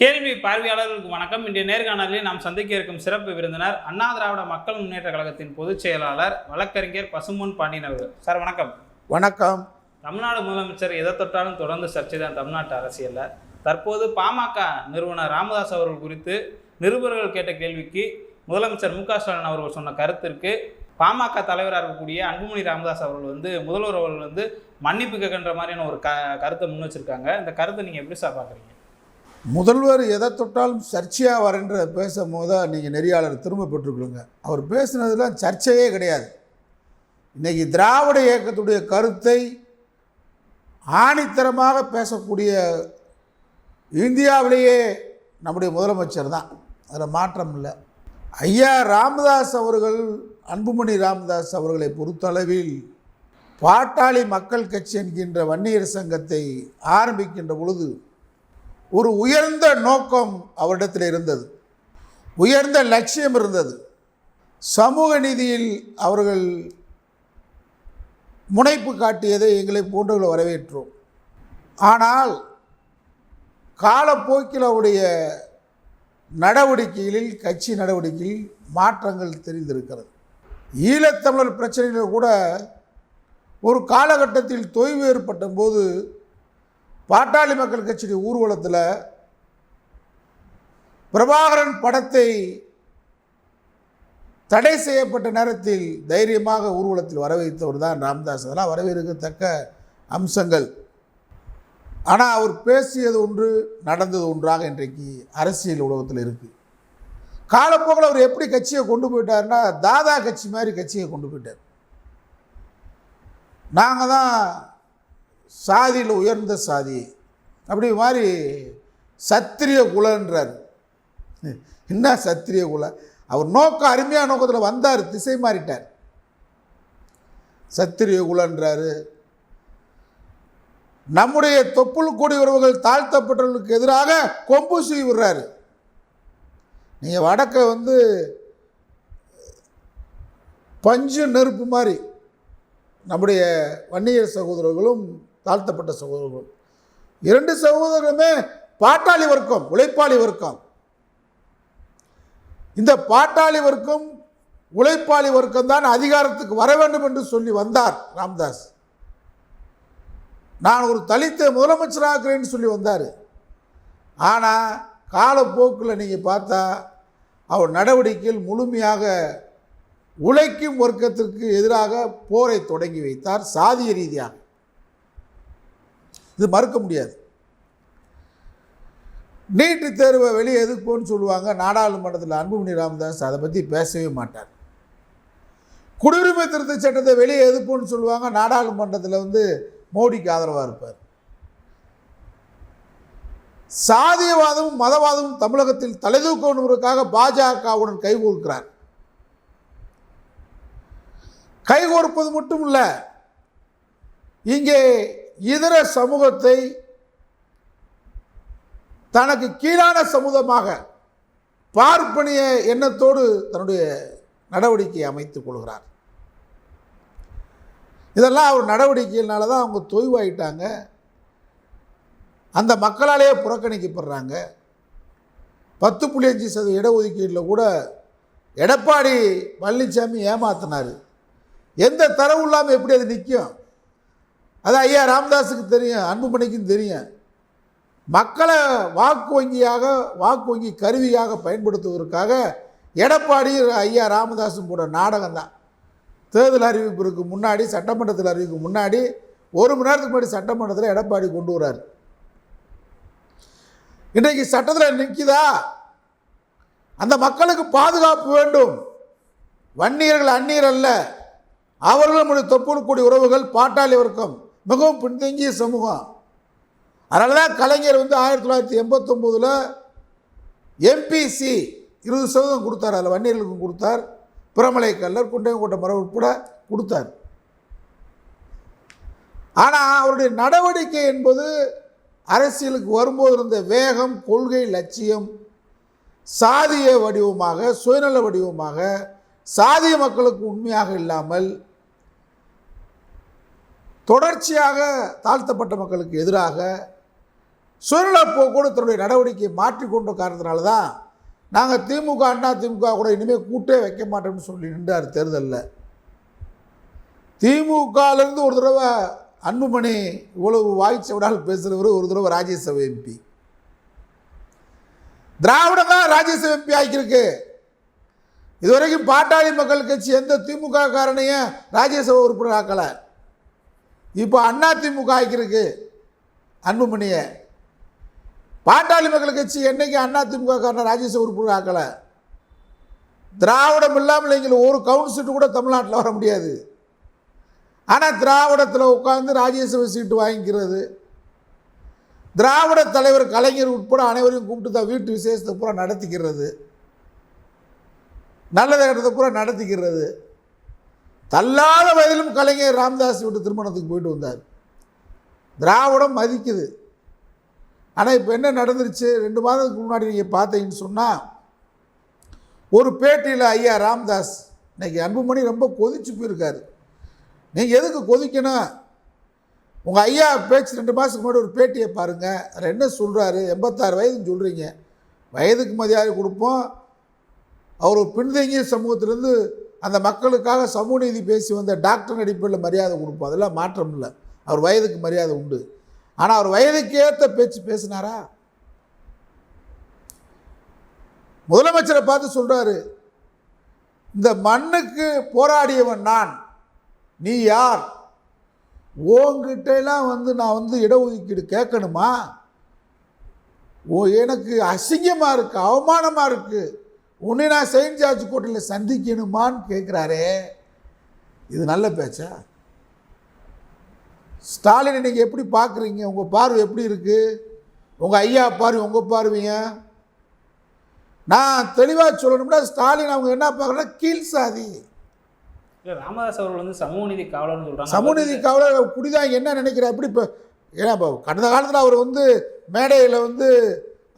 கேள்வி பார்வையாளர்களுக்கு வணக்கம். இன்றைய நேர்காணலில் நாம் சந்திக்க இருக்கும் சிறப்பு விருந்தினர் அண்ணா திராவிட மக்கள் முன்னேற்ற கழகத்தின் பொதுச் செயலாளர் வழக்கறிஞர் பசும்பொன் பாண்டியன் அவர்கள். சார் வணக்கம். வணக்கம். தமிழ்நாடு முதலமைச்சர் எதை தொட்டாலும் தொடர்ந்து சர்ச்சை தான் தமிழ்நாட்டு அரசியலில். தற்போது பாமக நிறுவனர் ராமதாஸ் அவர்கள் குறித்து நிருபர்கள் கேட்ட கேள்விக்கு முதலமைச்சர் மு க ஸ்டாலின் அவர்கள் சொன்ன கருத்திற்கு பாமக தலைவராக இருக்கக்கூடிய அன்புமணி ராமதாஸ் அவர்கள் வந்து முதல்வர் அவர்கள் வந்து மன்னிப்பு கேட்கின்ற மாதிரியான ஒரு க கருத்தை முன் வச்சிருக்காங்க. இந்த கருத்தை நீங்கள் எப்படி சார் பார்க்குறீங்க? முதல்வர் எதை தொட்டாலும் சர்ச்சையாக வரன்ற பேசும்போது தான் நீங்கள் நெறியாளர் திரும்ப பெற்றுக்கொள்ளுங்க. அவர் பேசுனதுலாம் சர்ச்சையே கிடையாது. இன்றைக்கி திராவிட இயக்கத்துடைய கருத்தை ஆணித்தரமாக பேசக்கூடிய இந்தியாவிலேயே நம்முடைய முதலமைச்சர் தான். அதில் மாற்றம் இல்லை. ஐயா ராமதாஸ் அவர்கள் அன்புமணி ராமதாஸ் அவர்களை பொறுத்தளவில் பாட்டாளி மக்கள் கட்சி என்கின்ற வன்னியர் சங்கத்தை ஆரம்பிக்கின்ற பொழுது ஒரு உயர்ந்த நோக்கம் அவரிடத்தில் இருந்தது. உயர்ந்த லட்சியம் இருந்தது. சமூக நீதியில் அவர்கள் முனைப்பு காட்டியதை எங்களை போன்றவர்கள் வரவேற்றோம். ஆனால் காலப்போக்கில் அவருடைய நடவடிக்கைகளில் கட்சி நடவடிக்கையில் மாற்றங்கள் தெரிந்திருக்கிறது. ஈழத்தமிழர் பிரச்சனைகள் கூட ஒரு காலகட்டத்தில் தொய்வு ஏற்பட்ட போது பாட்டாளி மக்கள் கட்சியுடைய ஊர்வலத்தில் பிரபாகரன் படத்தை தடை செய்யப்பட்ட நேரத்தில் தைரியமாக ஊர்வலத்தில் வரவைத்தவர் தான் ராம்தாஸ். அதெல்லாம் வரவேற்கத்தக்க அம்சங்கள். ஆனால் அவர் பேசியது ஒன்று நடந்தது ஒன்றாக இன்றைக்கு அரசியல் உலகத்தில் இருக்குது காலப்போக்கில் அவர் எப்படி கட்சியை கொண்டு போயிட்டாருன்னா தாதா கட்சி மாதிரி கட்சியை கொண்டு போயிட்டார். நாங்கள் தான் சாதியில் உயர்ந்த சாதி. அப்படி மாதிரி சத்திரிய குலன்றார். என்ன சத்திரிய குல? அவர் நோக்கம் அருமையான நோக்கத்தில் வந்தார் திசை மாறிட்டார். சத்திரிய குலன்றாரு. நம்முடைய தொப்புள் கூடி உறவுகள் தாழ்த்தப்பட்டவர்களுக்கு எதிராக கொம்பு சுய் விடுறாரு. நீங்கள் வடக்க வந்து பஞ்சு நெருப்பு மாதிரி நம்முடைய வன்னியர் சகோதரர்களும் தாழ்த்தப்பட்ட சகோதரர்கள். இரண்டு சகோதரர்களுமே பாட்டாளி வர்க்கம் உழைப்பாளி வர்க்கம். இந்த பாட்டாளி வர்க்கம் உழைப்பாளி வர்க்கம் தான் அதிகாரத்துக்கு வர வேண்டும் என்று சொல்லி வந்தார் ராம்தாஸ். நான் ஒரு தலித்த முதலமைச்சராகிறேன்னு சொல்லி வந்தார். ஆனால் காலப்போக்கில் நீங்கள் பார்த்தா அவர் நடவடிக்கையில் முழுமையாக உழைக்கும் வர்க்கத்திற்கு எதிராக போரை தொடங்கி வைத்தார் சாதிய ரீதியாக. இது மறுக்க முடியாது. நீட்டு தேர்வை வெளியே எதுக்குன்னு சொல்லுவாங்க. நாடாளுமன்றத்தில் அன்புமணி ராமதாஸ் அதை பற்றி பேசவே மாட்டார். குடியுரிமை திருத்த சட்டத்தை வெளியே எதுக்குன்னு சொல்லுவாங்க. நாடாளுமன்றத்தில் வந்து மோடிக்கு ஆதரவாக இருப்பார். சாதியவாதமும் மதவாதமும் தமிழகத்தில் தலைதூக்கணுவதற்காக பாஜகவுடன் கைகோர்க்கிறார் கைகோர்ப்பது மட்டும் இல்லை இங்கே இதர சமூகத்தை தனக்கு கீழான சமூகமாக பார்ப்பனிய எண்ணத்தோடு தன்னுடைய நடவடிக்கையை அமைத்துக் கொள்கிறார். இதெல்லாம் அவர் நடவடிக்கையினால தான் அவங்க தொய்வாயிட்டாங்க. அந்த மக்களாலேயே புறக்கணிக்கப்படுறாங்க. பத்து புள்ளி அஞ்சு சதவீத இடஒதுக்கீட்டில் கூட எடப்பாடி பழனிசாமி ஏமாத்தினார். எந்த தரவு இல்லாமல் எப்படி அது நிற்கும் அது ஐயா ராமதாஸுக்கு தெரியும் அன்புமணிக்கும் தெரியும். மக்களை வாக்கு வங்கியாக வாக்கு வங்கி கருவியாக பயன்படுத்துவதற்காக எடப்பாடி ஐயா ராமதாஸும் கூட நாடகம் தான். தேர்தல் அறிவிப்பிற்கு முன்னாடி சட்டமன்றத்தில் அறிவிக்கு முன்னாடி ஒரு மணி நேரத்துக்கு முன்னாடி சட்டமன்றத்தில் எடப்பாடி கொண்டு வரார். இன்றைக்கு சட்டத்தில் நிற்கிதா அந்த மக்களுக்கு பாதுகாப்பு வேண்டும். வன்னியர்கள் அந்நியர் அல்ல. அவர்களும் நம்முடைய தொப்புள் உறவுகள் பாட்டாளி வர்க்கம். மிகவும் பின்தங்கிய சமூகம். அதனால தான் கலைஞர் வந்து ஆயிரத்தி தொள்ளாயிரத்தி எண்பத்தொம்போதில் எம்பிசி இருபது சதவீதம் கொடுத்தார் அதில் வன்னியர்களுக்கும் கொடுத்தார். பிரமலை கல்லர் குண்டையங்கோட்டை மரம் உட்பட கொடுத்தார். ஆனால் அவருடைய நடவடிக்கை என்பது அரசியலுக்கு வரும்போது இருந்த வேகம் கொள்கை லட்சியம் சாதிய வடிவமாக சுயநல வடிவமாக சாதிய மக்களுக்கு உண்மையாக இல்லாமல் தொடர்ச்சியாக தாழ்த்தப்பட்ட மக்களுக்கு எதிராக சுயநலப்போக்கோடு தன்னுடைய நடவடிக்கையை மாற்றிக்கொண்ட காரணத்தினால தான் நாங்கள் திமுக அண்ணா திமுக கூட இனிமேல் கூட்டே வைக்க மாட்டோம்னு சொல்லி நின்றார் தேர்தலில். திமுகலேருந்து ஒரு தடவை அன்புமணி இவ்வளவு வாய்ச்சி விடால் பேசுகிறவர் ஒரு தடவை ராஜ்யசபா எம்பி. திராவிடம் தான் ராஜ்யசபா எம்பி ஆக்கியிருக்கு. இதுவரைக்கும் பாட்டாளி மக்கள் கட்சி எந்த திமுக காரனையும் ராஜ்யசபா உறுப்பினர் ஆக்கலை இப்போ அண்ணா திமுக ஆக்கியிருக்கு அன்புமணியை. பாட்டாளி மக்கள் கட்சி என்றைக்கு அண்ணா திமுக காரனை ராஜ்யசபா உறுப்பினர் ஆக்கலை? திராவிடம் இல்லாமல் இங்கே ஒரு கவுன்சில் சீட்டு கூட தமிழ்நாட்டில் வர முடியாது. ஆனால் திராவிடத்தில் உட்காந்து ராஜ்யசபா சீட்டு வாங்கிக்கிறது. திராவிட தலைவர் கலைஞர் உட்பட அனைவரையும் கூப்பிட்டு தான் வீட்டு விசேஷத்தை பூரா நடத்திக்கிறது. நல்லதை கட்டத்தை பூரா நடத்திக்கிறது. தள்ளாத வயதிலும் கலைஞர் ராமதாஸ் விட்டு திருமணத்துக்கு போயிட்டு வந்தார். திராவிடம் மதிக்குது. ஆனால் இப்போ என்ன நடந்துருச்சு? ரெண்டு மாதத்துக்கு முன்னாடி நீங்கள் பார்த்தீங்கன்னு சொன்னால் ஒரு பேட்டியில் ஐயா ராம்தாஸ் இன்றைக்கி அன்புமணி ரொம்ப கொதிச்சு போயிருக்காரு. நீங்கள் எதுக்கு கொதிக்கணும்? உங்கள் ஐயா பேச்சு ரெண்டு மாதத்துக்கு முன்னாடி ஒரு பேட்டியை பாருங்கள் அதில் என்ன சொல்கிறாரு எண்பத்தாறு வயதுன்னு சொல்கிறீங்க வயதுக்கு மரியாதை கொடுப்போம். அவர் பின்தங்கிய சமூகத்திலேருந்து அந்த மக்களுக்காக சமூக நீதி பேசி வந்த டாக்டர் அடிப்படையில் மரியாதை கொடுப்போம். அதெல்லாம் மாற்றம் இல்லை. அவர் வயதுக்கு மரியாதை உண்டு. ஆனால் அவர் வயதுக்கு ஏற்ற பேச்சு பேசினாரா? முதலமைச்சரை பார்த்து சொல்கிறாரு இந்த மண்ணுக்கு போராடியவன் நான். நீ யார்? உங்ககிட்டலாம் வந்து நான் வந்து இடஒதுக்கீடு கேட்கணுமா? ஓ எனக்கு அசிங்கமாக இருக்குது அவமானமாக இருக்குது உன்னை நான் செயின்ட் ஜார்ஜ் கோட்டையில் சந்திக்கணுமான்னு கேட்குறாரே இது நல்ல பேச்சா? ஸ்டாலினை நீங்கள் எப்படி பார்க்குறீங்க உங்கள் பார்வை எப்படி இருக்குது உங்கள் ஐயா பார்வை உங்கள் பார்வைங்க நான் தெளிவாக சொல்லணும்னா ஸ்டாலின் அவங்க என்ன பார்க்குறேன்னா கீழ் சாதி. ராமதாஸ் அவர்கள் வந்து சமூக நீதி காவலர்னு சொல்றாங்க. சமூகநீதி காவலர் குடிதான் என்ன நினைக்கிற எப்படி இப்போ ஏன்னா இப்போ கடந்த காலத்தில் அவர் வந்து மேடையில் வந்து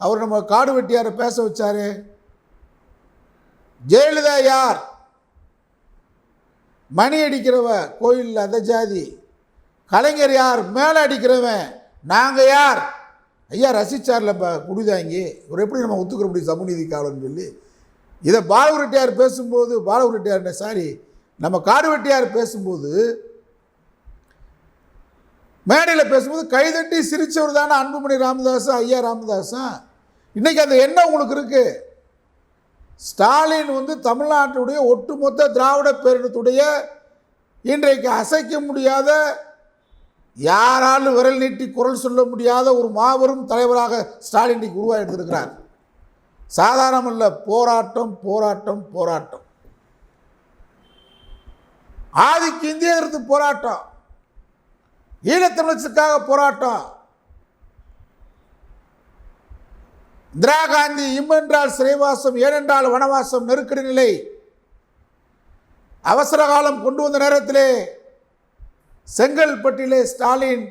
அவர் நம்ம காடு வெட்டியாரை பேச வச்சாரு. ஜெயலலிதா யார்? மணி அடிக்கிறவ கோயிலில் அந்த ஜாதி. கலைஞர் யார்? மேலே அடிக்கிறவன். நாங்கள் யார்? ஐயா ரசிச்சார்ல இப்போ குடிதாங்கி இவர் எப்படி நம்ம ஒத்துக்கிற முடியும்? சமூகநீதி காவலன்னு சொல்லி. இதை பாலகுரெட்டியார் பேசும்போது பாலகுரெட்டியார் சாரி நம்ம காடுவெட்டியார் பேசும்போது மேடையில் பேசும்போது கைதட்டி சிரிச்சவர் தானே அன்புமணி ராமதாஸா ஐயா ராமதாஸா இன்றைக்கி அந்த எண்ணம் உங்களுக்கு இருக்குது ஸ்டாலின் வந்து தமிழ்நாட்டுடைய ஒட்டுமொத்த திராவிட பேரினத்துடைய இன்றைக்கு அசைக்க முடியாத யாராலும் விரல் நீட்டி குரல் சொல்ல முடியாத ஒரு மாபெரும் தலைவராக ஸ்டாலின் இன்றைக்கு உருவாகி எடுத்திருக்கிறார். சாதாரணமல்ல போராட்டம் போராட்டம் போராட்டம். ஆதிக்கு இந்திய எதிர்த்து போராட்டம். ஈழத்தமிழத்துக்காக போராட்டம். இந்திரா காந்தி இம் என்றால் சிறைவாசம் ஏனென்றால் வனவாசம் நெருக்கடி நிலை. அவசர காலம் கொண்டு வந்த நேரத்திலே செங்கல்பட்டிலே ஸ்டாலின்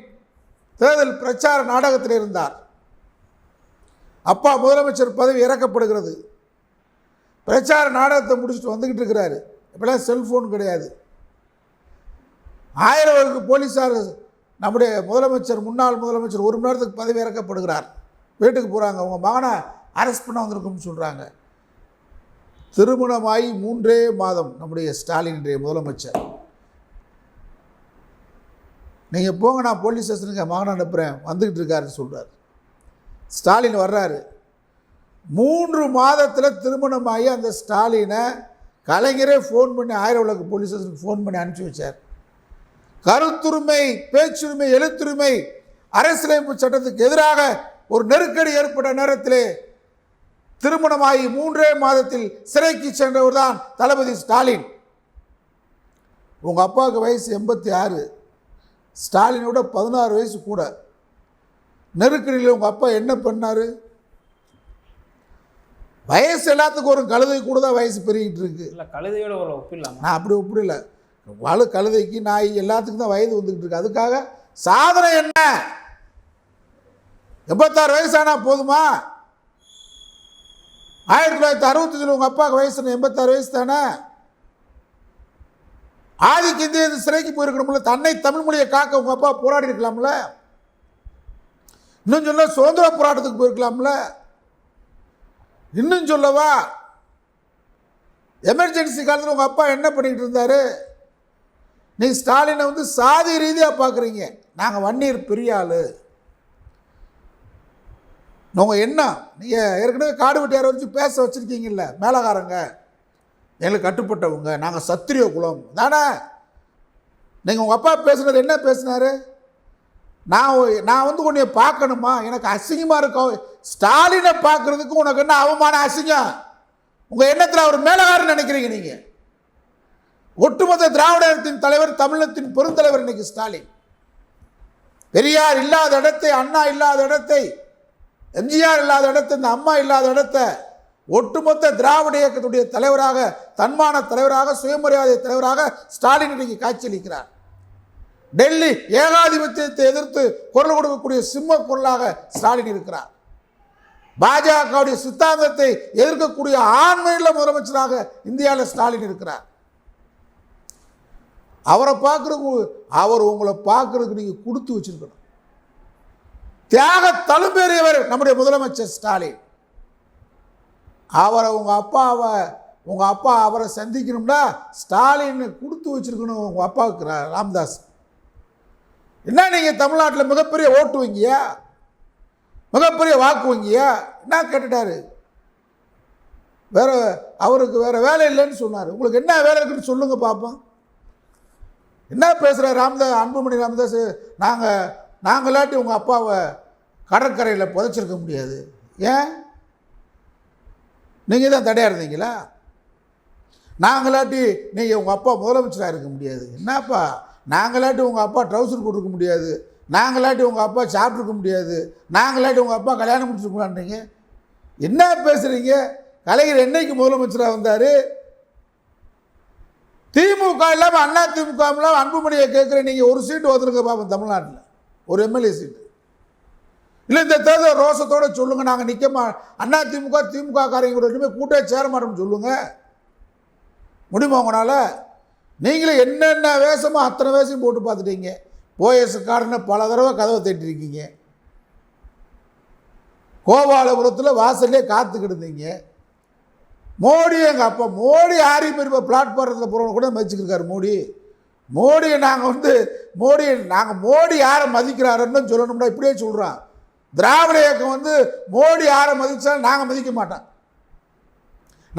தேர்தல் பிரச்சார நாடகத்தில் இருந்தார். அப்பா முதலமைச்சர் பதவி இறக்கப்படுகிறது. பிரச்சார நாடகத்தை முடிச்சுட்டு வந்துக்கிட்டு இருக்கிறாரு. இப்போலாம் செல்ஃபோன் கிடையாது. ஆயிரம் போலீஸார் நம்முடைய முதலமைச்சர் முன்னாள் முதலமைச்சர் ஒரு மணி நேரத்துக்கு பதவி இறக்கப்படுகிறார். வீட்டுக்கு போகிறாங்க அவங்க மகனை அரெஸ்ட் பண்ண வந்திருக்கும்னு சொல்கிறாங்க திருமணமாகி மூன்றே மாதம் நம்முடைய ஸ்டாலினுடைய முதலமைச்சர். நீங்கள் போங்க நான் போலீஸ் ஸ்டேஷனுக்கு மகனை அனுப்புகிறேன் வந்துக்கிட்டு இருக்காருன்னு சொல்கிறார் ஸ்டாலின் வர்றாரு. மூன்று மாதத்தில் திருமணமாகி அந்த ஸ்டாலினை கலைஞரே ஃபோன் பண்ணி ஆயிரம் உலக போலீஸ் ஸ்டேஷனுக்கு ஃபோன் பண்ணி அனுப்பிச்சி வச்சார். கருத்துரிமை பேச்சுரிமை எழுத்துரிமை அரசியலமைப்பு சட்டத்துக்கு எதிராக ஒரு நெருக்கடி ஏற்பட்ட நேரத்திலே திருமணமாகி மூன்றே மாதத்தில் சிறைக்கு சென்றவர் தான் தளபதி ஸ்டாலின். உங்கள் அப்பாவுக்கு வயசு எண்பத்தி ஆறு. ஸ்டாலினோட பதினாறு வயசு கூட. நெருக்கடியில் உங்கள் அப்பா என்ன பண்ணார்? வயசு எல்லாத்துக்கும் ஒரு கழுதை கூட தான் வயசு பெருகிட்டு இருக்கு. இல்ல கழுதையோட ஒரு ஒப்பிடலாமா? நான் அப்படி ஒப்பிடல. வலு கழுதைக்கு நாய் எல்லாத்துக்கும் தான் வயது வந்துக்கிட்டு இருக்கு. அதுக்காக சாதனை என்ன? எண்பத்தாறு வயசானா போதுமா? ஆயிரத்தி தொள்ளாயிரத்தி அறுபத்தஞ்சில் உங்கள் அப்பாவுக்கு வயசு எண்பத்தாறு வயசு தானே? ஆதிக்கு இந்திய சிறைக்கு போயிருக்கணும்ல தன்னை தமிழ் மொழியை காக்க உங்கள் அப்பா போராடி இருக்கலாம்ல? இன்னும் சொல்ல சுதந்திர போராட்டத்துக்கு போயிருக்கலாம்ல? இன்னும் சொல்லவா? எமர்ஜென்சி காலத்தில் உங்கள் அப்பா என்ன பண்ணிக்கிட்டு இருந்தார்? நீ ஸ்டாலினை வந்து சாதி ரீதியாக பார்க்குறீங்க. நாங்கள் வன்னியர் பெரிய ஆள். உங்கள் என்ன? நீங்கள் ஏற்கனவே காடு வெட்டியாரை வச்சு பேச வச்சுருக்கீங்கல்ல மேலகாரங்க எங்களுக்கு கட்டுப்பட்டவங்க நாங்கள் சத்திரிய குலம். தானே? நீங்கள் உங்கள் அப்பா பேசுனது என்ன பேசினாரு? நான் நான் வந்து உன்னைய பார்க்கணுமா? எனக்கு அசிங்கமாக இருக்கும் ஸ்டாலினை பார்க்குறதுக்கு உனக்கு என்ன அவமான அசிங்கம்? உங்கள் எண்ணத்தில் அவர் மேலகாரன்னு நினைக்கிறீங்க நீங்கள் ஒட்டுமொத்த திராவிடத்தின் தலைவர் தமிழகத்தின் பெருந்தலைவர் இன்னைக்கு ஸ்டாலின். பெரியார் இல்லாத இடத்தை அண்ணா இல்லாத இடத்தை எம்ஜிஆர் இல்லாத இடத்த இந்த அம்மா இல்லாத இடத்தை ஒட்டுமொத்த திராவிட இயக்கத்துடைய தலைவராக தன்மான தலைவராக சுயமரியாதை தலைவராக ஸ்டாலின் இன்றைக்கு காட்சியளிக்கிறார். டெல்லி ஏகாதிபத்தியத்தை எதிர்த்து குரல் கொடுக்கக்கூடிய சிம்ம குரலாக ஸ்டாலின் இருக்கிறார். பாஜகவுடைய சித்தாந்தத்தை எதிர்க்கக்கூடிய ஆண்மையுள்ள முதலமைச்சராக இந்தியாவில் ஸ்டாலின் இருக்கிறார். அவரை பார்க்குறதுக்கு அவர் உங்களை பார்க்குறதுக்கு நீங்கள் கொடுத்து வச்சிருக்கணும். தியாக தழும்பேறியவர் நம்முடைய முதலமைச்சர் ஸ்டாலின். அவரை உங்கள் அப்பாவை உங்கள் அப்பா அவரை சந்திக்கணும்னா ஸ்டாலின் கொடுத்து வச்சிருக்கணும் உங்கள் அப்பாவுக்கு ராம்தாஸ். என்ன நீங்கள் தமிழ்நாட்டில் மிகப்பெரிய ஓட்டு வங்கியா? மிகப்பெரிய வாக்கு வங்கியா? என்ன கேட்டுட்டாரு? வேற அவருக்கு வேறு வேலை இல்லைன்னு சொன்னார். உங்களுக்கு என்ன வேலை இருக்குன்னு சொல்லுங்கள் பார்ப்போம் என்ன பேசுகிற ராம்தாஸ் அன்புமணி ராமதாஸ்? நாங்கள் நாங்களாட்டி உங்கள் அப்பாவை கடற்கரையில் புதைச்சிருக்க முடியாது. ஏன்? நீங்கள் தான் தடையாக இருந்தீங்களா? நாங்களாட்டி நீங்கள் உங்கள் அப்பா முதலமைச்சராக இருக்க முடியாது. என்னப்பா? நாங்களாட்டி உங்கள் அப்பா ட்ரௌசர் போட்டிருக்க முடியாது. நாங்களாட்டி உங்கள் அப்பா சாப்பிட்ருக்க முடியாது. நாங்களாட்டி உங்கள் அப்பா கல்யாணம் முடிச்சிருக்கலான்றீங்க என்ன பேசுகிறீங்க கலைஞர் என்னைக்கு முதலமைச்சராக வந்தார்? திமுக இல்லாமல் அண்ணா திமுக இல்லாமல் அன்புமணியை கேட்குற நீங்கள் ஒரு சீட்டு வந்துருங்க பாப்போம் தமிழ்நாட்டில். ஒரு எம்எல்ஏ சீட்டு இல்லை இந்த தேர்தல் ரோசத்தோட சொல்லுங்கள் நாங்கள் நிற்க மா அண்ணா திமுக திமுக காரங்க ரெண்டுமே இனிமேல் கூட்டே சேர மாட்டோம்னு சொல்லுங்கள் முடியுமா உங்களால்? நீங்களே என்னென்ன வேஷமோ அத்தனை வேஷம் போட்டு பார்த்துட்டீங்க. ஓஎஸ்காரனை பல தடவை கதவை தட்டிருக்கீங்க. கோபாலபுரத்தில் வாசல்லே காத்துக்கிட்டு இருந்தீங்க மோடி எங்கள் அப்பா மோடி ஆரி பெரிய பிளாட்ஃபாரத்தில் போகிறவங்க கூட மதிச்சுக்கிருக்காரு மோடி. மோடியை நாங்கள் வந்து மோடி நாங்கள் மோடி யாரை மதிக்கிறாருன்னு சொல்லணும்னா இப்படியே சொல்கிறான் திராவிட இயக்கம் வந்து மோடி யாரை மதித்தாலும் நாங்கள் மதிக்க மாட்டோம்.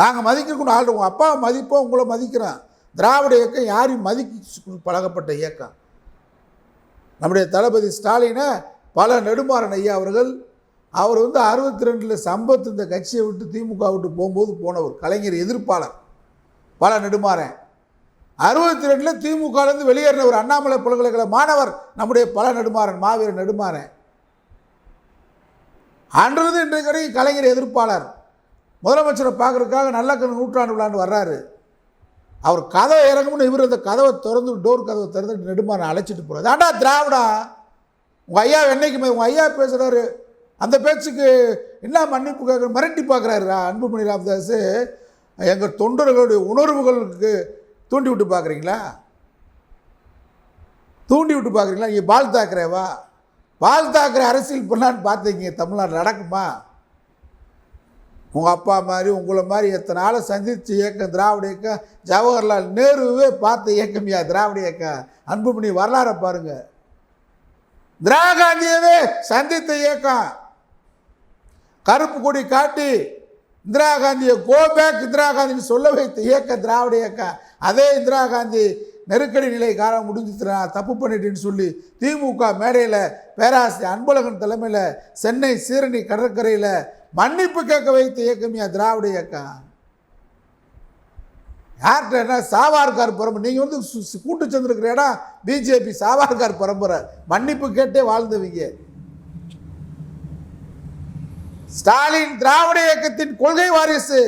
நாங்கள் மதிக்கணும்னு ஆள் உங்கள் அப்பாவை மதிப்போம் உங்களை மதிக்கிறோம் திராவிட இயக்கம் யாரையும் மதிக்க பழகப்பட்ட இயக்கம். நம்முடைய தளபதி ஸ்டாலினை பல நெடுமாறன் ஐயா அவர்கள் அவர் வந்து அறுபத்தி ரெண்டில் சம்பத் இந்த கட்சியை விட்டு திமுக விட்டு போகும்போது போனவர் கலைஞர் எதிர்ப்பாளர். பல நெடுமாறன். அறுபத்தி ரெண்டில் திமுகலேருந்து வெளியேறின ஒரு அண்ணாமலை பல்கலைக்கழக மாணவர் நம்முடைய பல நெடுமாறன் மாவீரன் நெடுமாறன். அன்றது இன்றைக்கு வரைக்கும் கலைஞர் எதிர்ப்பாளர். முதலமைச்சரை பார்க்குறதுக்காக நல்ல கண் நூற்றாண்டு விழாண்டு வர்றாரு. அவர் கதவை இறங்கும்னு இவர் அந்த கதவை திறந்து டோர் கதவை திறந்து நெடுமாறன் அழைச்சிட்டு போகிறார் ஆண்டா திராவிடா? உங்கள் ஐயா என்னைக்குமே உங்கள் ஐயா பேசுகிறாரு அந்த பேச்சுக்கு என்ன மன்னிப்பு கேட்குற மிரட்டி பார்க்குறாருடா அன்புமணி ராமதாஸ் எங்கள் தொண்டர்களுடைய உணர்வுகளுக்கு தூண்டி விட்டு பார்க்குறீங்களா? தூண்டி விட்டு பார்க்குறீங்களா? நீங்கள் பால் தாக்கரேவா பால் தாக்கரே அரசியல் பண்ணலான்னு பார்த்தீங்க தமிழ்நாடு நடக்குமா? உங்கள் அப்பா மாதிரி உங்களை மாதிரி எத்தனை ஆளை சந்தித்து இயக்கம் திராவிட இயக்கம் ஜவஹர்லால் நேருவே பார்த்த இயக்கம்யா திராவிட இயக்கம்? அன்புமணி வரலாறை பாருங்கள் இந்திரா காந்தியவே சந்தித்த இயக்கம். கருப்பு கொடி காட்டி இந்திரா காந்தியை கோபேக் இந்திரா காந்தின்னு சொல்ல வைத்த இயக்க திராவிட இயக்க அதே இந்திரா காந்தி நெருக்கடி நிலை காலம் முடிஞ்சிட்டு நான் தப்பு பண்ணிட்டேன்னு சொல்லி திமுக மேடையில் பேராசிரியர் அன்பழகன் தலைமையில் சென்னை சீரணி கடற்கரையில் மன்னிப்பு கேட்க வைத்த இயக்கமியா திராவிட இயக்கம்? யார்கிட்ட என்ன சாவார்கார் பரம்பரை நீங்கள் வந்து கூட்டு சேர்ந்துருக்கிற இடம் பிஜேபி சாவார்கார் பரம்பரை மன்னிப்பு கேட்டே வாழ்ந்தவங்க. ஸ்டாலின் திராவிட இயக்கத்தின் கொள்கை வாரிசு.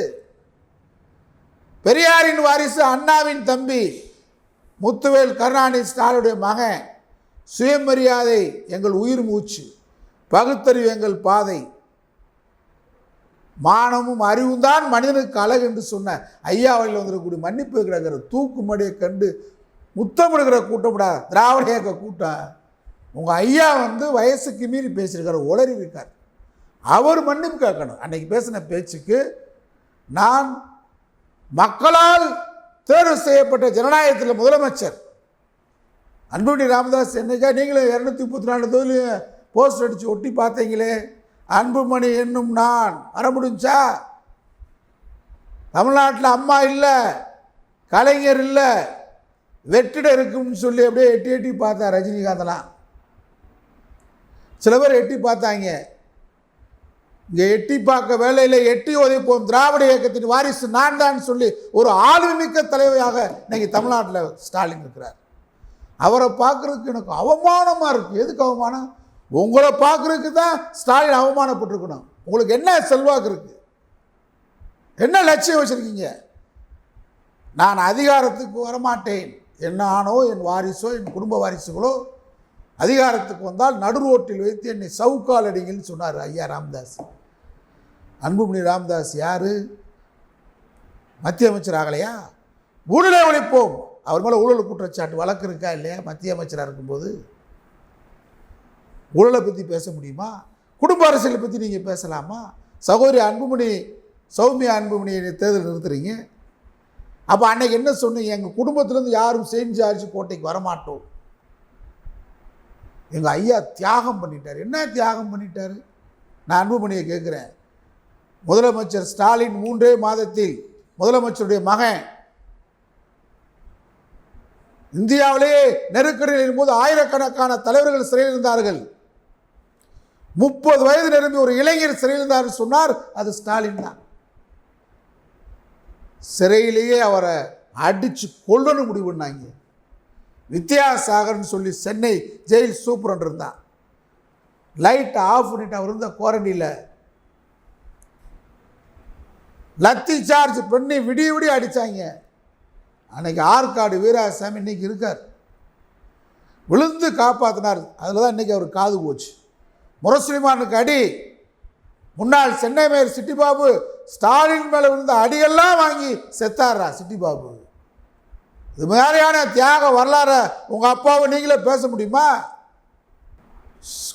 பெரியாரின் வாரிசு அண்ணாவின் தம்பி முத்துவேல் கருணாநிதி ஸ்டாலினுடைய மகன். சுயமரியாதை எங்கள் உயிர் மூச்சு பகுத்தறிவு எங்கள் பாதை. மானமும் அறிவும் தான் மனிதனுக்கு அழகு என்று சொன்ன ஐயா வழியில் வந்துடக்கூடிய மன்னிப்பு கிடக்கிற தூக்குமடியை கண்டு முத்தமிடுகிற கூட்டம்டா திராவிட இயக்க கூட்டம். உங்கள் ஐயா வந்து வயசுக்கு மீறி பேசியிருக்காரு உளறி இருக்கார் அவர் மன்னிப்பு கேட்கணும். அன்னைக்கு பேசின பேச்சுக்கு நான் மக்களால் தேர்வு செய்யப்பட்ட ஜனநாயகத்தில் முதலமைச்சர். அன்புமணி ராமதாஸ் என்னைக்கா நீங்களும் இரநூத்தி முப்பத்தி நாலு தொழில் போஸ்ட் அடித்து ஒட்டி பார்த்தீங்களே? அன்புமணி என்னும் நான். வர முடிஞ்சா? தமிழ்நாட்டில் அம்மா இல்லை கலைஞர் இல்லை வெற்றிட இருக்கும்னு சொல்லி அப்படியே எட்டி எட்டி பார்த்தா ரஜினிகாந்தெல்லாம் சில பேர் எட்டி பார்த்தாங்க. இங்கே எட்டி பார்க்க வேலையில் எட்டி உதைப்போம் திராவிட இயக்கத்தின் வாரிசு நான் தான் சொல்லி ஒரு ஆளுமிக்க தலைவராக இன்னைக்கு தமிழ்நாட்டில் ஸ்டாலின் இருக்கிறார். அவரை பார்க்குறதுக்கு எனக்கு அவமானமாக இருக்குது எதுக்கு அவமானம்? உங்களை பார்க்குறதுக்கு தான் ஸ்டாலின் அவமானப்பட்டிருக்கணும். உங்களுக்கு என்ன செல்வாக்கு இருக்குது என்ன லட்சியம் வச்சுருக்கீங்க? நான் அதிகாரத்துக்கு வரமாட்டேன். என்ன ஆணோ என் வாரிசோ என் குடும்ப வாரிசுகளோ அதிகாரத்துக்கு வந்தால் நடு ரோட்டில் வைத்து என்னை சவுக்கால் அடிங்கன்னு சொன்னார் ஐயா ராமதாஸ். அன்புமணி ராமதாஸ் யார்? மத்திய அமைச்சர் ஆகலையா? ஊழலை ஒழிப்போம். அவர் மேலே ஊழல் குற்றச்சாட்டு வழக்கு இருக்கா இல்லையா? மத்திய அமைச்சராக இருக்கும்போது. ஊழலை பற்றி பேச முடியுமா? குடும்ப அரசியலை பற்றி நீங்கள் பேசலாமா? சகோதரி அன்புமணி சௌமியா அன்புமணியை தேர்தல் நிறுத்துறீங்க. அப்போ அன்னைக்கு என்ன சொன்னீங்க? எங்கள் குடும்பத்திலேருந்து யாரும் செயின்ட் ஜார்ஜ் கோட்டைக்கு வரமாட்டோம். எங்கள் ஐயா தியாகம் பண்ணிட்டார். என்ன தியாகம் பண்ணிட்டார்? நான் அன்புமணியை கேட்குறேன் முதலமைச்சர் ஸ்டாலின் மூன்றே மாதத்தில் முதலமைச்சருடைய மகன் இந்தியாவிலேயே நெருக்கடியின் போது ஆயிரக்கணக்கான தலைவர்கள் சிறையில் இருந்தார்கள் முப்பது வயது நிரம்பி ஒரு இளைஞர் சிறையில் இருந்தார் சொன்னார் அது ஸ்டாலின் தான். சிறையிலேயே அவரை அடித்து கொல்லணும் முடிவு பண்ணாங்க வித்யாசாகர்னு சொல்லி சென்னை ஜெயில் சூப்பரன் இருந்தான். லைட்டை ஆஃப் பண்ணிட்டு அவர் இருந்த குவாரண்டியில் லத்தி சார்ஜ் பண்ணி விடிய விடிய அடித்தாங்க அன்னைக்கு ஆற்காடு வீராசாமி இன்னைக்கு இருக்கார். விழுந்து காப்பாற்றினார் அதில் தான் இன்றைக்கி அவர் காது போச்சு. முரசுலிமானுக்கு அடி. முன்னாள் சென்னை மேயர் சிட்டி பாபு ஸ்டாலின் மேலே விழுந்த அடியெல்லாம் வாங்கி செத்தாரா சிட்டி பாபு இது மாதிரியான தியாக வரலாறை உங்கள் அப்பாவை நீங்களே பேச முடியுமா?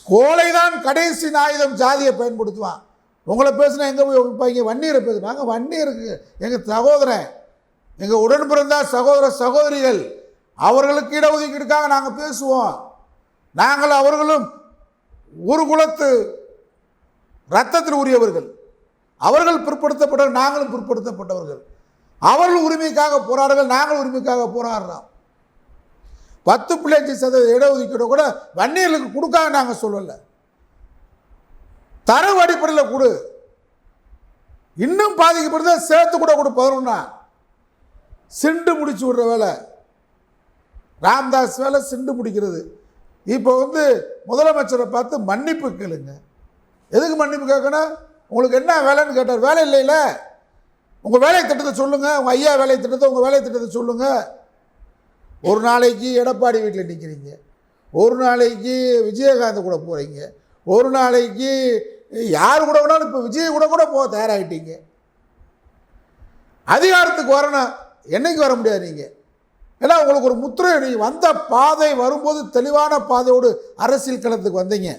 கோலை தான் கடைசி ஆயுதம் ஜாதியை பயன்படுத்துவான். உங்களை பேசுனா எங்கே போய் வைப்பாங்க வன்னியரை பேசு. நாங்கள் வன்னியருக்கு எங்கள் சகோதரன் எங்கள் உடன் பிறந்த சகோதர சகோதரிகள் அவர்களுக்கு இடஒதுக்கீடுக்காக நாங்கள் பேசுவோம். நாங்கள் அவர்களும் ஒரு குலத்து ரத்தத்தில் உரியவர்கள். அவர்கள் பிற்படுத்தப்பட்டவர்கள் நாங்களும் பிற்படுத்தப்பட்டவர்கள். அவர்கள் உரிமைக்காக போராடுகள் நாங்கள் உரிமைக்காக போராடுறோம். பத்து பிள்ளைஞ்சு சதவீத இடஒதுக்கீடு கூட வன்னியர்களுக்கு கொடுக்காக நாங்கள் சொல்லலை. தரவு அடிப்படையில் கொடு. இன்னும் பாதிக்கப்படுறத சேர்த்து கூட கொடு பதினொன்னா. சிண்டு முடிச்சு விடுற வேலை. ராம்தாஸ் வேலை சிண்டு முடிக்கிறது. இப்போ வந்து முதலமைச்சரை பார்த்து மன்னிப்பு கேளுங்க. எதுக்கு மன்னிப்பு கேட்கணும்? உங்களுக்கு என்ன வேலைன்னு கேட்டார். வேலை இல்லைல்ல உங்கள் வேலை திட்டத்தை சொல்லுங்கள் உங்கள் ஐயா வேலை திட்டத்தை உங்கள் வேலை திட்டத்தை சொல்லுங்கள் ஒரு நாளைக்கு எடப்பாடி வீட்டில் நிற்கிறீங்க ஒரு நாளைக்கு விஜயகாந்த் கூட போகிறீங்க ஒரு நாளைக்கு யார் கூட வேணாலும் இப்போ விஜய் கூட கூட போக தயாராகிட்டீங்க. அதிகாரத்துக்கு வரணும் என்னைக்கு வர முடியாது நீங்கள் ஏன்னா உங்களுக்கு ஒரு முத்திரை நீங்கள் வந்த பாதை வரும்போது தெளிவான பாதையோடு அரசியல் களத்துக்கு வந்தீங்க.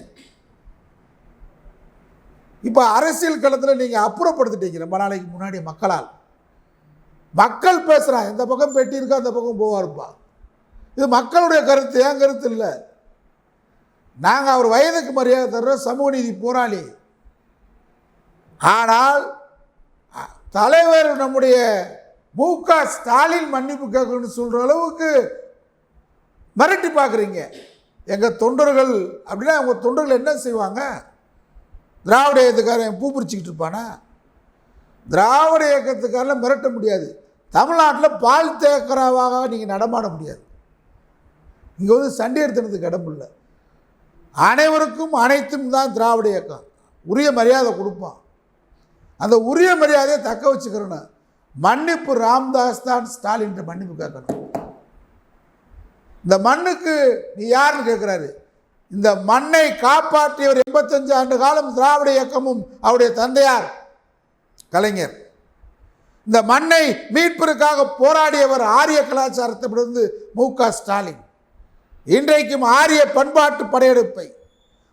இப்போ அரசியல் களத்தில் நீங்கள் அப்புறப்படுத்திட்டீங்க ரொம்ப நாளைக்கு முன்னாடி மக்களால். மக்கள் பேசுகிறான் இந்த பக்கம் பெட்டி இருக்கா அந்த பக்கம் போவாருப்பா. இது மக்களுடைய கருத்து என் கருத்து இல்லை. நாங்கள் அவர் வயதுக்கு மரியாதை தர்றோம் சமூக நீதி போராளி. ஆனால் தலைவர் நம்முடைய மு க ஸ்டாலின் மன்னிப்பு கேட்கணும்னு சொல்கிற அளவுக்கு மிரட்டி பார்க்குறீங்க. எங்கள் தொண்டர்கள் அப்படின்னா அவங்க தொண்டர்கள் என்ன செய்வாங்க? திராவிட இயக்கத்துக்காரன் பூ பிடிச்சிக்கிட்டு இருப்பானா? திராவிட இயக்கத்துக்காரில் மிரட்ட முடியாது. தமிழ்நாட்டில் பால் தேக்கராவாக நீங்கள் நடமாட முடியாது. இங்கே வந்து சண்டை எடுத்துனதுக்கு இடம் இல்லை. அனைவருக்கும் அனைத்தும் தான் திராவிட இயக்கம். உரிய மரியாதை கொடுப்பான். அந்த உரிய மரியாதையை தக்க வச்சுக்கிறணும். மன்னிப்பு ராம்தாஸ் தான் ஸ்டாலின் மன்னிப்பு கேட்கணும். இந்த மண்ணுக்கு நீ யாருன்னு கேட்குறாரு? இந்த மண்ணை காப்பாற்றியவர் எண்பத்தஞ்சு ஆண்டு காலம் திராவிட இயக்கமும் அவருடைய தந்தையார் கலைஞர். இந்த மண்ணை மீட்பிற்காக போராடியவர் ஆரிய கலாச்சாரத்திலிருந்து மு க ஸ்டாலின். இன்றைக்கும் ஆரிய பண்பாட்டு படையெடுப்பை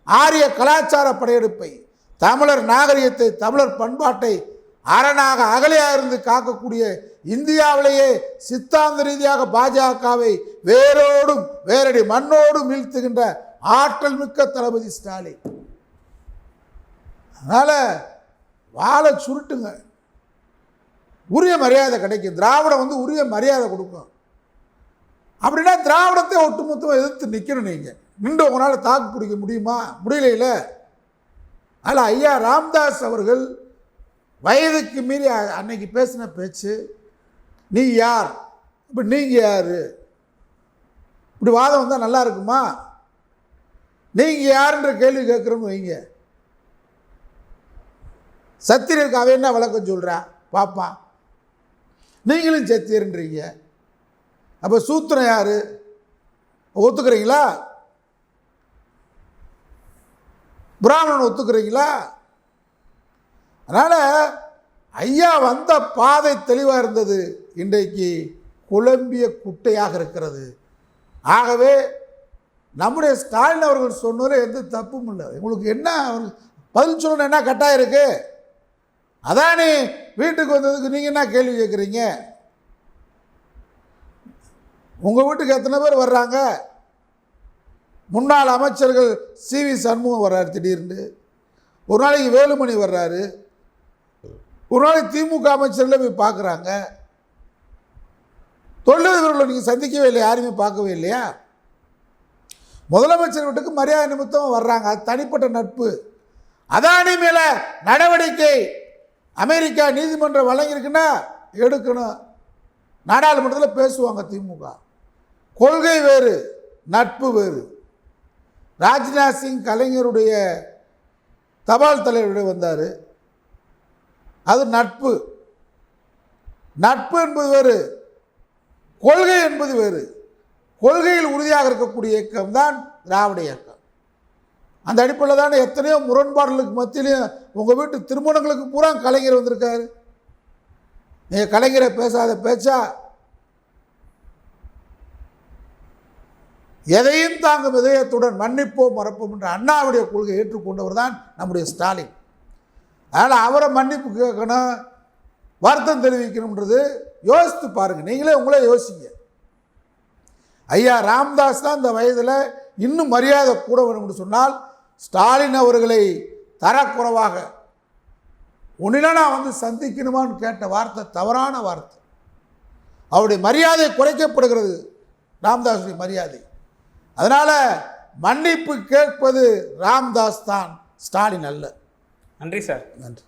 ஆரிய கலாச்சார படையெடுப்பை தமிழர் நாகரிகத்தை தமிழர் பண்பாட்டை அரணாக அகலையாக இருந்து காக்கக்கூடிய இந்தியாவிலேயே சித்தாந்த ரீதியாக பாஜகவை வேரோடும் வேரடி மண்ணோடும் வீழ்த்துகின்ற ஆற்றல் மிக்க தளபதி ஸ்டாலின். அதனால் வாழை சுருட்டுங்க. உரிய மரியாதை கிடைக்கும். திராவிடம் வந்து உரிய மரியாதை கொடுக்கும். அப்படின்னா திராவிடத்தை ஒட்டுமொத்தமாக எதிர்த்து நிற்கணும் நீங்கள் நின்று உங்களால் தாக்கு பிடிக்க முடியுமா? முடியலையில. அதில் ஐயா ராம்தாஸ் அவர்கள் வயதுக்கு மீறி அன்னைக்கு பேசின பேச்சு நீ யார்? இப்போ நீங்கள் யார்? இப்படி வாதம் வந்தால் நல்லா இருக்குமா? நீங்கள் யாருன்ற கேள்வி கேட்குறோன்னு வைங்க. சத்திரியருக்கு அவன் என்ன விளக்கம் சொல்கிறான் பாப்பான் நீங்களும் சத்தியர்ன்றீங்க. அப்போ சூத்திரம் யார்? ஒத்துக்கிறீங்களா? பிராமணன் ஒத்துக்கிறீங்களா? அதனால் ஐயா வந்த பாதை தெளிவாக இருந்தது. இன்றைக்கு குழம்பிய குட்டையாக இருக்கிறது. ஆகவே நம்முடைய ஸ்டாலின் அவர்கள் சொன்னதில் எந்த தப்பும் இல்லை. உங்களுக்கு என்ன அவருக்கு பதில் சொல்லணும் என்ன கட்டாயம் இருக்கு? அதானே வீட்டுக்கு வந்ததுக்கு நீங்கள் என்ன கேள்வி கேட்குறீங்க? உங்கள் வீட்டுக்கு எத்தனை பேர் வர்றாங்க? முன்னாள் அமைச்சர்கள் சி வி சண்முகம் வர்றாரு திடீர்னு. ஒரு நாளைக்கு வேலுமணி வர்றாரு. ஒரு நாளைக்கு திமுக அமைச்சர்களை போய் பார்க்குறாங்க. தொழிலதிபர்களை நீங்கள் சந்திக்கவே இல்லை யாருமே பார்க்கவே இல்லையா? முதலமைச்சர் வீட்டுக்கு மரியாதை நிமித்தம் வர்றாங்க. அது தனிப்பட்ட நட்பு. அதானி மேலே நடவடிக்கை அமெரிக்கா நீதிமன்றம் வழங்கியிருக்குன்னா எடுக்கணும். நாடாளுமன்றத்தில் பேசுவாங்க திமுக. கொள்கை வேறு நட்பு வேறு. ராஜ்நாத் சிங் கலைஞருடைய தபால் தலைவருடைய வந்தார். அது நட்பு. நட்பு என்பது வேறு கொள்கை என்பது வேறு. கொள்கையில் உறுதியாக இருக்கக்கூடிய இயக்கம் தான் திராவிட இயக்கம். அந்த அடிப்படையில் தானே எத்தனையோ முரண்பாடுகளுக்கு மத்தியிலையும் உங்கள் வீட்டு திருமணங்களுக்கு பூரா கலைஞர் வந்திருக்காரு. நீங்கள் கலைஞரை பேசாத பேச்சா எதையும் தாங்கும் இதயத்துடன் மன்னிப்போம் மறப்போம் என்ற அண்ணாவுடைய கொள்கையை ஏற்றுக்கொண்டவர் தான் நம்முடைய ஸ்டாலின். அதனால் அவரை மன்னிப்பு கேட்கணும் வருத்தம் தெரிவிக்கணுன்றது யோசித்து பாருங்கள் நீங்களே உங்களே யோசிங்க. ஐயா ராம்தாஸ் தான் இந்த வயதில் இன்னும் மரியாதை கூட வேணும்னு சொன்னால் ஸ்டாலின் அவர்களை தரக்குறைவாக உன்னில நான் வந்து சந்திக்கணுமான்னு கேட்ட வார்த்தை தவறான வார்த்தை. அவருடைய மரியாதை குறைக்கப்படுகிறது ராம்தாஸுடைய மரியாதை. அதனால் மன்னிப்பு கேட்பது ராம்தாஸ் தான் ஸ்டாலின் அல்ல. நன்றி சார். நன்றி.